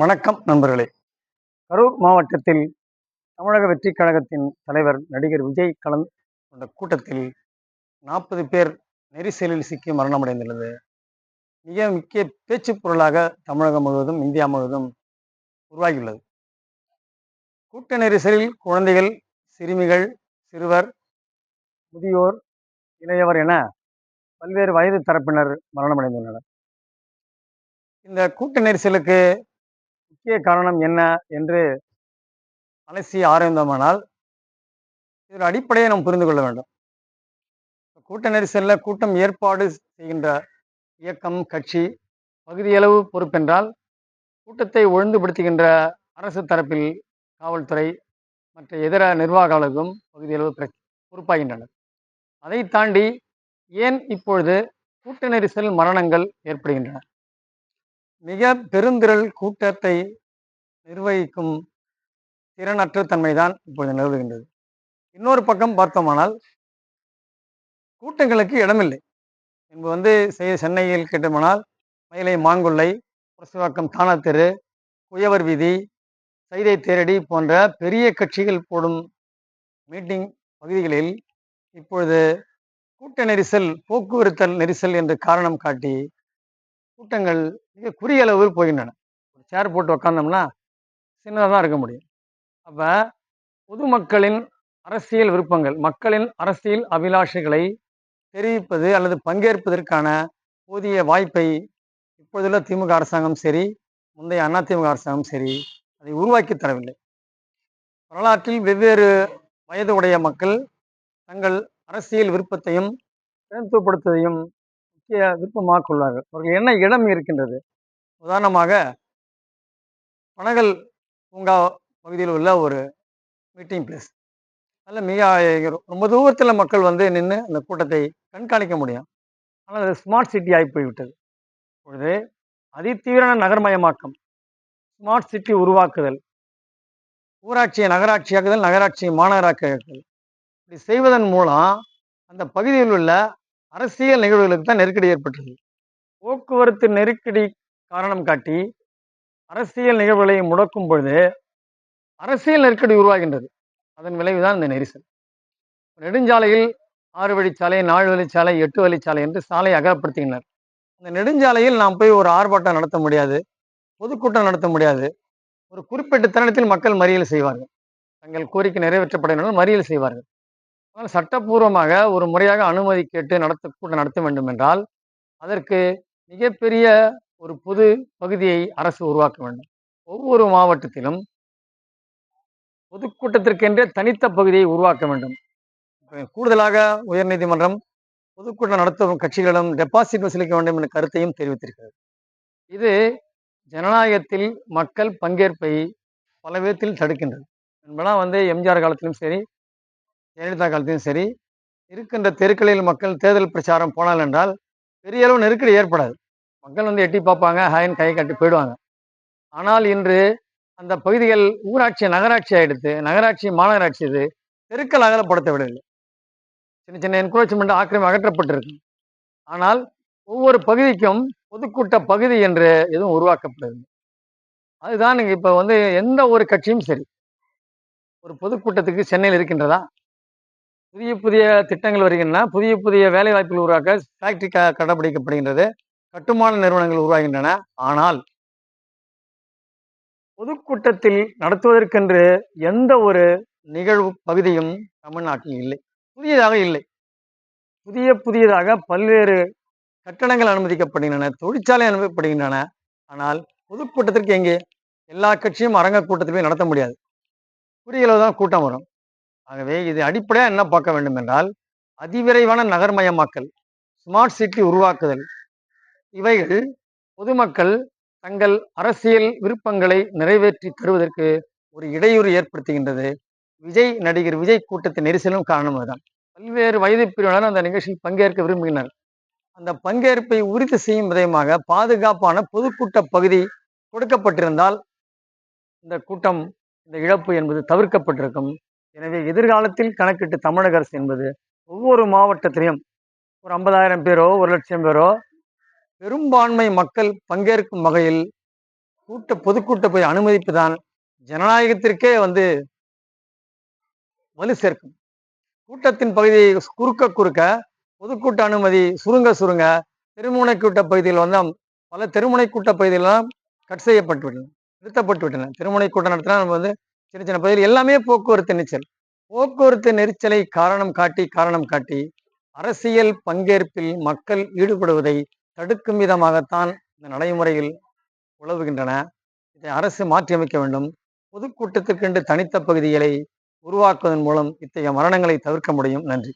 வணக்கம் நண்பர்களே. கரூர் மாவட்டத்தில் தமிழக வெற்றிக் கழகத்தின் தலைவர் நடிகர் விஜய் கலந்து கொண்ட கூட்டத்தில் நாற்பது பேர் நெரிசலில் சிக்கி மரணமடைந்துள்ளது. மிக முக்கிய பேச்சு பொருளாக தமிழகம் முழுவதும் இந்தியா முழுவதும் உருவாகியுள்ளது. கூட்ட நெரிசலில் குழந்தைகள் சிறுமிகள் சிறுவர் முதியோர் இளையவர் என பல்வேறு வயது தரப்பினர் மரணமடைந்துள்ளனர். இந்த கூட்ட நெரிசலுக்கு முக்கிய காரணம் என்ன என்று அலசி ஆராய்ந்தோமானால் இதன் அடிப்படையை நாம் புரிந்து கொள்ள வேண்டும். கூட்ட நெரிசலில் கூட்டம் ஏற்பாடு செய்கின்ற இயக்கம் கட்சி பகுதியளவு பொறுப்பென்றால் கூட்டத்தை ஒழுங்குபடுத்துகின்ற அரசு தரப்பில் காவல்துறை மற்ற இதர நிர்வாகங்களுக்கும் பகுதியளவு பிர- பொறுப்பாகின்றனர். அதை தாண்டி ஏன் இப்பொழுது கூட்ட நெரிசல் மரணங்கள் ஏற்படுகின்றன? மிக பெருந்திரள் கூட்டத்தை நிர்வகிக்கும் திறனற்ற தன்மைதான் இப்பொழுது நிலவுகின்றது. இன்னொரு பக்கம் பார்த்தோமானால் கூட்டங்களுக்கு இடமில்லை. என்பது வந்து சென்னையில் கேட்டோமானால் மயிலை மாங்குள்ளை புரசுவாக்கம் தானத்தெரு குயவர் வீதி சைதை தேரடி போன்ற பெரிய கட்சிகள் போடும் மீட்டிங் பகுதிகளில் இப்பொழுது கூட்ட நெரிசல் போக்குவரத்தல் நெரிசல் என்று காரணம் காட்டி கூட்டங்கள் மிக குறுகிய அளவில் போகின்றன. ஒரு சேர் போட்டு உக்காந்தோம்னா சின்னதாக தான் இருக்க முடியும். அப்போ பொதுமக்களின் அரசியல் விருப்பங்கள் மக்களின் அரசியல் அபிலாஷைகளை தெரிவிப்பது அல்லது பங்கேற்பதற்கான போதிய வாய்ப்பை இப்பொழுதுள்ள திமுக அரசாங்கம் சரி முந்தைய அதிமுக அரசாங்கம் சரி அதை உருவாக்கி தரவில்லை. வரலாற்றில் வெவ்வேறு வயது உடைய மக்கள் தங்கள் அரசியல் விருப்பத்தையும் பிரதித்துவப்படுத்துவதையும் விருப்பமாக கொள்வார்கள் அவர்கள் என்ன இடம் இருக்கின்றது? உதாரணமாக பனகல் பூங்கா பகுதியில் உள்ள ஒரு மீட்டிங் பிளேஸ் அதில் மிக ரொம்ப தூரத்தில் மக்கள் வந்து நின்று அந்த கூட்டத்தை கண்காணிக்க முடியும். ஆனால் அது ஸ்மார்ட் சிட்டி ஆகி போய்விட்டது. இப்பொழுது அதிதீவிரான நகர்மயமாக்கம் ஸ்மார்ட் சிட்டி உருவாக்குதல் ஊராட்சியை நகராட்சியாக்குதல் நகராட்சியை மாநகராக்குதல் இப்படி செய்வதன் மூலம் அந்த பகுதியில் உள்ள அரசியல் நிகழ்வுகளுக்கு தான் நெருக்கடி ஏற்பட்டது போக்குவரத்து நெருக்கடி காரணம் காட்டி அரசியல் நிகழ்வுகளை முடக்கும் பொழுது அரசியல் நெருக்கடி உருவாகின்றது. அதன் விளைவுதான் இந்த நெரிசல். நெடுஞ்சாலையில் ஆறு வழிச்சாலை நாலு வழிச்சாலை எட்டு வழிச்சாலை என்று சாலை அகப்படுத்துகின்றனர் அந்த நெடுஞ்சாலையில் நாம் போய் ஒரு ஆர்ப்பாட்டம் நடத்த முடியாது பொதுக்கூட்டம் நடத்த முடியாது. ஒரு குறிப்பிட்ட தருணத்தில் மக்கள் மறியல் செய்வார்கள். தங்கள் கோரிக்கை நிறைவேற்றப்படணும் மறியல் செய்வார்கள். ஆனால் சட்டப்பூர்வமாக ஒரு முறையாக அனுமதி கேட்டு நடத்த கூட்டம் நடத்த வேண்டும் என்றால் அதற்கு மிகப்பெரிய ஒரு பொது பகுதியை அரசு உருவாக்க வேண்டும். ஒவ்வொரு மாவட்டத்திலும் பொதுக்கூட்டத்திற்கென்றே தனித்த பகுதியை உருவாக்க வேண்டும். கூடுதலாக உயர்நீதிமன்றம் பொதுக்கூட்டம் நடத்தும் கட்சிகளிடம் டெபாசிட் வசூலிக்க வேண்டும் என்ற கருத்தையும் தெரிவித்திருக்கிறது. இது ஜனநாயகத்தில் மக்கள் பங்கேற்பை பல விதத்தில் தடுக்கின்றது. என்பதெல்லாம் வந்து எம்ஜிஆர் காலத்திலும் சரி ஜெயலலிதா காலத்தையும் சரி இருக்கின்ற தெருக்களில் மக்கள் தேர்தல் பிரச்சாரம் போனால் என்றால் பெரிய அளவு நெருக்கடி ஏற்படாது. மக்கள் வந்து எட்டி பார்ப்பாங்க ஹாயின் கை கட்டி போயிடுவாங்க. ஆனால் இன்று அந்த பகுதிகள் ஊராட்சி நகராட்சி ஆகிடுது நகராட்சி மாநகராட்சி இது தெருக்கள் அகலப்படுத்த விடவில்லை சின்ன சின்ன என்க்ரோச்மெண்ட் ஆக்கிரமி அகற்றப்பட்டிருக்கு. ஆனால் ஒவ்வொரு பகுதிக்கும் பொதுக்கூட்ட பகுதி என்று எதுவும் உருவாக்கப்படுது அதுதான் நீங்கள் இப்போ வந்து எந்த ஒரு கட்சியும் சரி. ஒரு பொதுக்கூட்டத்துக்கு சென்னையில் இருக்கின்றதா? புதிய புதிய திட்டங்கள் வருகின்றன. புதிய புதிய வேலை வாய்ப்புகள் உருவாக்க ஃபேக்டரி க கடைபிடிக்கப்படுகின்றது கட்டுமான நிறுவனங்கள் உருவாகின்றன. ஆனால் பொதுக்கூட்டத்தில் நடத்துவதற்கென்று எந்த ஒரு நிகழ்வு பகுதியும் தமிழ்நாட்டில் இல்லை. புதியதாக இல்லை. புதிய புதியதாக பல்வேறு கட்டணங்கள் அனுமதிக்கப்படுகின்றன. தொழிற்சாலை அனுமதிக்கப்படுகின்றன ஆனால் பொதுக்கூட்டத்திற்கு எங்கே? எல்லா கட்சியும் அரங்க கூட்டத்தை போய் நடத்த முடியாது. குறுகிய அளவு தான் கூட்டம் வரும். ஆகவே இது அடிப்படையாக என்ன பார்க்க வேண்டும் என்றால் அதிவிரைவான நகர்மயமாக்கல் ஸ்மார்ட் சிட்டி உருவாக்குதல். இவைகள் பொதுமக்கள் தங்கள் அரசியல் விருப்பங்களை நிறைவேற்றி தருவதற்கு ஒரு இடையூறு ஏற்படுத்துகின்றது. விஜய் நடிகர் விஜய் கூட்டத்தின் நெரிசலும் காரணம் அதுதான். பல்வேறு வயது பிரிவினர் அந்த நிகழ்ச்சியில் பங்கேற்க விரும்புகின்றனர். அந்த பங்கேற்பை உறுதி செய்யும் விதமாக பாதுகாப்பான பொதுக்கூட்ட பகுதி கொடுக்கப்பட்டிருந்தால் இந்த கூட்டம் இந்த இழப்பு என்பது தவிர்க்கப்பட்டிருக்கும். எனவே எதிர்காலத்தில் கணக்கிட்டு தமிழக அரசு என்பது ஒவ்வொரு மாவட்டத்திலையும் ஒரு ஐம்பதாயிரம் பேரோ ஒரு லட்சம் பேரோ பெரும்பான்மை மக்கள் பங்கேற்கும் வகையில் கூட்ட பொதுக்கூட்ட போய் அனுமதிப்பு தான் ஜனநாயகத்திற்கே வந்து வலு சேர்க்கும். கூட்டத்தின் பகுதியை குறுக்க குறுக்க பொதுக்கூட்ட அனுமதி சுருங்க சுருங்க தெருமுனை கூட்ட பகுதியில் வந்து பல தெருமுனை கூட்ட பகுதிகளெல்லாம் கட் செய்யப்பட்டு விட்டன நிறுத்தப்பட்டு விட்டன தெருமுனை கூட்டம் நடத்தினா நம்ம வந்து சின்ன சின்ன பகுதியில் எல்லாமே போக்குவரத்து நெரிசல். போக்குவரத்து நெரிசலை காரணம் காட்டி காரணம் காட்டி அரசியல் பங்கேற்பில் மக்கள் ஈடுபடுவதை தடுக்கும் விதமாகத்தான் இந்த நடைமுறையில் உழவுகின்றன. இதை அரசு மாற்றியமைக்க வேண்டும். பொதுக்கூட்டத்திற்கென்று தனித்த பகுதிகளை உருவாக்குவதன் மூலம் இத்தகைய மரணங்களை தவிர்க்க முடியும். நன்றி.